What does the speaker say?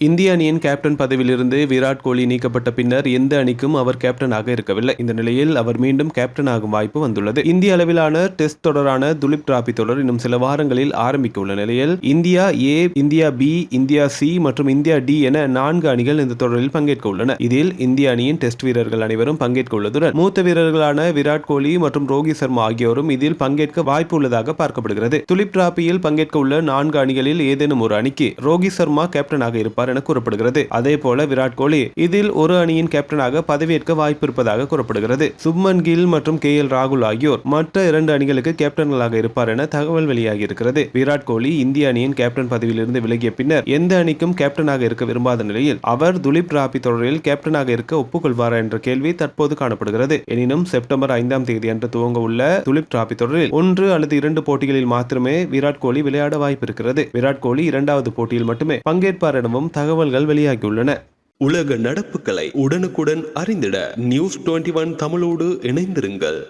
இந்திய அணியின் கேப்டன் பதவியிலிருந்து விராட் கோலி நீக்கப்பட்ட பின்னர் எந்த அணிக்கும் அவர் கேப்டனாக இருக்கவில்லை. இந்த நிலையில் அவர் மீண்டும் கேப்டன் ஆகும் வாய்ப்பு வந்துள்ளது. இந்திய அளவிலான டெஸ்ட் தொடரான துலிப் டிராபி தொடர் இன்னும் சில வாரங்களில் ஆரம்பிக்க உள்ள நிலையில் India A India B India C மற்றும் இந்தியா டி என நான்கு அணிகள் இந்த தொடரில் பங்கேற்க உள்ளன இதில் இந்திய அணியின் டெஸ்ட் வீரர்கள் அனைவரும் பங்கேற்க உள்ளதுடன் மூத்த வீரர்களான விராட் கோலி மற்றும் ரோஹித் சர்மா ஆகியோரும் இதில் பங்கேற்க வாய்ப்பு உள்ளதாக பார்க்கப்படுகிறது. துலிப் டிராபியில் பங்கேற்க உள்ள நான்கு அணிகளில் ஏதேனும் ஒரு அணிக்கு ரோஹித் சர்மா கேப்டனாக இருப்பார். இருப்பார் என கூறப்படுகிறது. அதே போல விராட் கோலி இதில் ஒரு அணியின் கேப்டனாக பதவியேற்க வாய்ப்பு இருப்பதாக கூறப்படுகிறது. சுப்மன் கில் மற்றும் கே எல் ராகுல் ஆகியோர் மற்ற இரண்டு அணிகளுக்கு கேப்டன்களாக இருப்பார் என தகவல் வெளியாகி இருக்கிறது விராட் கோலி இந்திய அணியின் கேப்டன் பதவியிலிருந்து விலகிய பின்னர் எந்த அணிக்கும் கேப்டனாக இருக்க விரும்பாத நிலையில் அவர் துலீப் ராபி தொடரில் கேப்டனாக இருக்க ஒப்புக்கொள்வாரா என்ற கேள்வி தற்போது காணப்படுகிறது. எனினும் செப்டம்பர் ஐந்தாம் தேதி அன்று துவங்க உள்ள துலீப் டிராபி தொடரில் ஒன்று அல்லது இரண்டு போட்டிகளில் மாத்திரமே விராட் கோலி விளையாட வாய்ப்பு இருக்கிறது விராட் கோலி இரண்டாவது போட்டியில் மட்டுமே பங்கேற்பார் எனவும் தகவல்கள் வெளியாகியுள்ளன. உலக நடப்புகளை உடனுக்குடன் அறிந்திட நியூஸ் டுவெண்ட்டி ஒன் தமிழோடு இணைந்திருங்கள்.